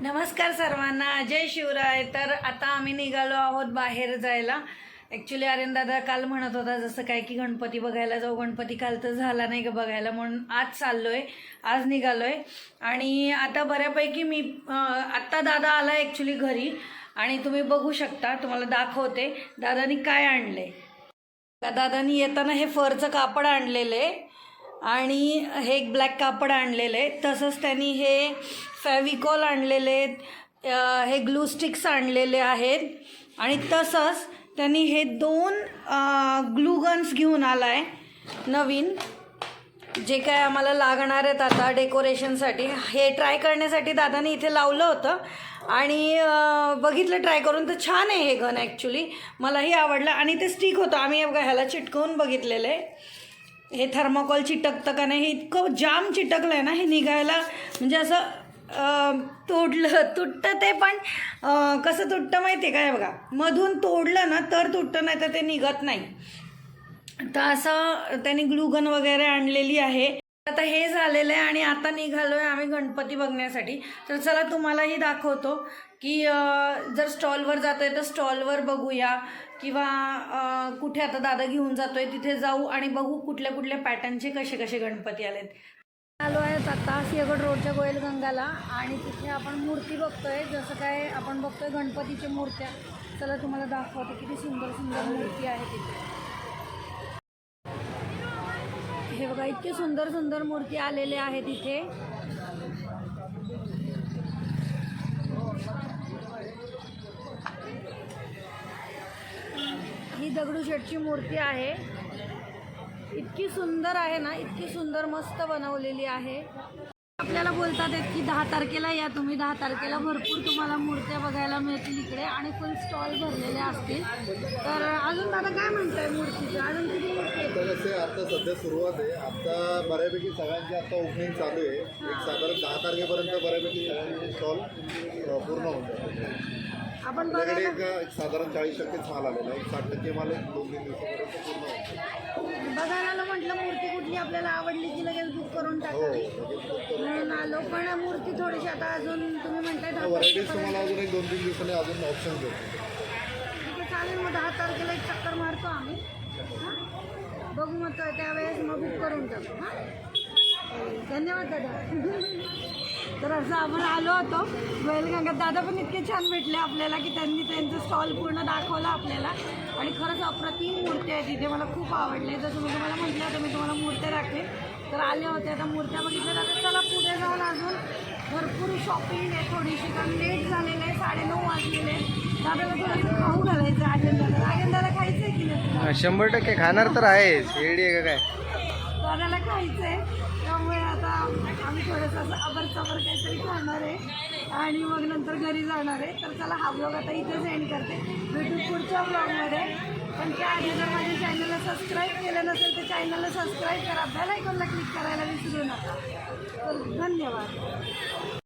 नमस्कार सर्वांना. जय शिवराय. तर आता आम्ही निघालो आहोत बाहेर जायला. ॲक्च्युली आर्यन दादा काल म्हणत होता जसं काय की गणपती बघायला जाऊ. गणपती काल तर झाला नाही का बघायला म्हणून आज चाललोय. आज निघालोय. आणि आता बऱ्यापैकी मी आत्ता दादा आला ॲक्च्युली घरी. आणि तुम्ही बघू शकता तुम्हाला दाखवते. दादानी काय आणले दादानी येताना हे फरचं कापड आणलेलं. आहे आणि हे एक ब्लॅक कापड आणलेलं आहे तसंच त्यांनी हे फॅविकॉल आणलेले आहेत. हे ग्लू स्टिक्स आणलेले आहेत. आणि तसंच त्यांनी हे दोन ग्लू गन्स घेऊन आला आहे नवीन. जे काय आम्हाला लागणार आहेत आता डेकोरेशनसाठी हे ट्राय करण्यासाठी दादाने इथे लावलं होतं. आणि बघितलं ट्राय करून तर छान आहे हे गन ॲक्च्युली मलाही आवडलं. आणि ते स्टिक होतं. आम्ही बघा ह्याला चिटकवून बघितलेलं आहे. हे थर्माकोल चिटकतं का नाही हे इतकं जाम चिटकलं आहे ना हे निघायला. म्हणजे असं तोडलं तुटतं ते पण कसं तुटतं माहिती आहे काय बघा. मधून तोडलं ना तर तुटतं नाही तर ते निघत नाही. तर असं त्यांनी ग्लुगन वगैरे आणलेली आहे. आता हे झालेलं आहे आणि आता निघालो आहे आम्ही गणपती बघण्यासाठी. तर चला तुम्हालाही दाखवतो की जर स्टॉलवर जातो आहे तर स्टॉलवर बघूया किंवा कुठे आता दादा घेऊन जातोय तिथे जाऊ आणि बघू कुठल्या कुठल्या पॅटर्नचे कसे कसे गणपती आलेत. आलो आहेत आता सिंहगड रोडच्या गोयलगंगाला आणि तिथे आपण मूर्ती बघतोय. जसं काय आपण बघतोय गणपतीच्या मूर्त्या. चला तुम्हाला दाखवतो किती सुंदर सुंदर मूर्ती आहे तिथे हे बघा इतके सुंदर सुंदर मूर्ती आलेले आहेत इथे. ही दगडूशेठची मूर्ती आहे. इतकी सुंदर आहे ना इतकी सुंदर मस्त बनवलेली आहे. आपल्याला बोलतात आहेत की दहा तारखेला या तुम्ही दहा तारखेला भरपूर तुम्हाला मूर्त्या बघायला मिळतील इकडे आणि फुल स्टॉल भरलेले असतील. तर अजून दादा काय म्हणताय मूर्तीचं? अजून किती मूर्ती आहेत? आता सध्या सुरुवात आहे आता बऱ्यापैकी सगळ्यांची आता ओपनिंग चालू आहे. एक साधारण दहा तारखेपर्यंत बऱ्यापैकी सगळ्यांचे स्टॉल पूर्ण होऊन आपण आपल्याकडे बघायला एक एक साधारण चाळीस टक्केच माल आलेला आहे. एक साठ टक्के माल एक दोन तीन दिवसापर्यंत पूर्ण होतो. बघायला कुठली आपल्याला आवडली की लगेच बुक करून हो टाकावी. म्हणून आलो. पण मूर्ती थोडीशी आता अजून तुम्ही म्हणताय व्हरायटीज. तुम्हाला अजून एक दोन तीन दिवसांनी अजून ऑप्शन ठीक आहे चालेल. मग दहा तारखेला एक चक्कर मारतो आम्ही. हां? बघू मग त्यावेळेस मग बुक करून टाकू. हां? धन्यवाद दादा. रसावर आपण आलो होतो. बैलगंगात दादा पण इतके छान भेटले आपल्याला की त्यांनी त्यांचं स्टॉल पूर्ण दाखवलं आपल्याला. आणि खरंच अप्रतिम मूर्ती आहे तिथे. मला खूप आवडले. जसं मी तुम्हाला म्हटलं होतं मी तुम्हाला मूर्त्या दाखवेन. तर आल्या होत्या. आता मूर्त्या बघितल्या तर चला पुढे जाऊन अजून भरपूर शॉपिंग आहे. थोडीशी कारण लेट झालेलं आहे. साडेनऊ वाजलेले दादाला थोडंसं खाऊ घालायचं आहे. आजंदाला खायचं आहे की नाही? शंभर टक्के खाणार तर आहेच. शेडी आहे का काय? दादाला खायचं आहे त्यामुळे आता आम्ही थोडंसं असं अबरचबर काहीतरी खाणार आहे. आणि मग नंतर घरी जाणार आहे. तर चला हा ब्लॉग आता इथेच एंड करते. भेटू पुढच्या ब्लॉगमध्ये पण त्याआधी जर माझ्या चॅनलला सबस्क्राईब केलं नसेल तर चॅनलला सबस्क्राईब करा. बेल आयकॉनला क्लिक करायला विसरू नका. तर धन्यवाद.